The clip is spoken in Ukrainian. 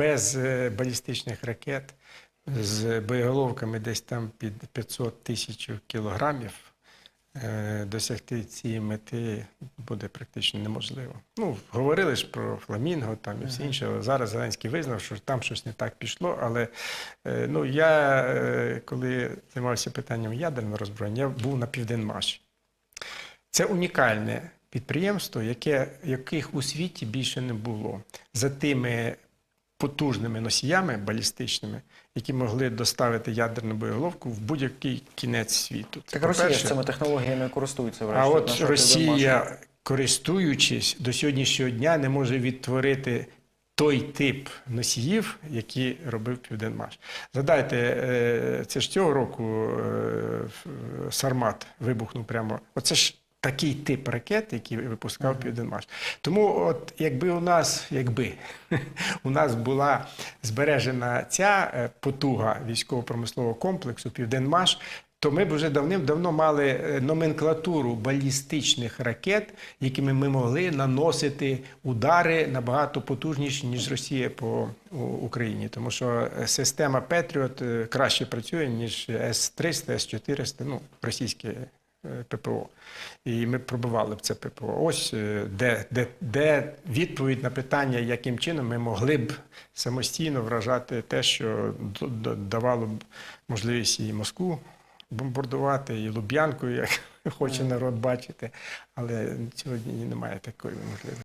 без е, балістичних ракет, з боєголовками десь там під 500 тисяч кілограмів, е, досягти цієї мети буде практично неможливо. Ну, говорили ж про фламінго там і все інше. але Зараз Зеленський визнав, що там щось не так пішло. Але е, ну, я, коли займався питанням ядерного роззброєння, я був на Південмаші. Це унікальне підприємство, яке, яких у світі більше не було. За тими потужними носіями балістичними, які могли доставити ядерну боєголовку в будь-який кінець світу. Це Так Росія по-перше. цими технологіями користується. А от Росія, користуючись до сьогоднішнього дня, не може відтворити той тип носіїв, які робив Південмаш. Згадайте, е, це ж цього року е, Сармат вибухнув прямо. Оце ж такий тип ракет, який випускав Південмаш. Тому, от якби у нас, якби у нас була збережена ця е, потуга військово-промислового комплексу Південмаш, то ми б вже давним-давно мали е, номенклатуру балістичних ракет, якими ми могли наносити удари набагато потужніші, ніж Росія по Україні. Тому що е, система Петріот краще працює, ніж С-300, С-400, ну, російське е, ППО. І ми пробивали б це ППО. Ось е, де, де, де відповідь на питання, яким чином ми могли б самостійно вражати те, що давало б можливість і Москву бомбардувати, і Луб'янку, як хоче народ бачити. Але сьогодні немає такої можливості.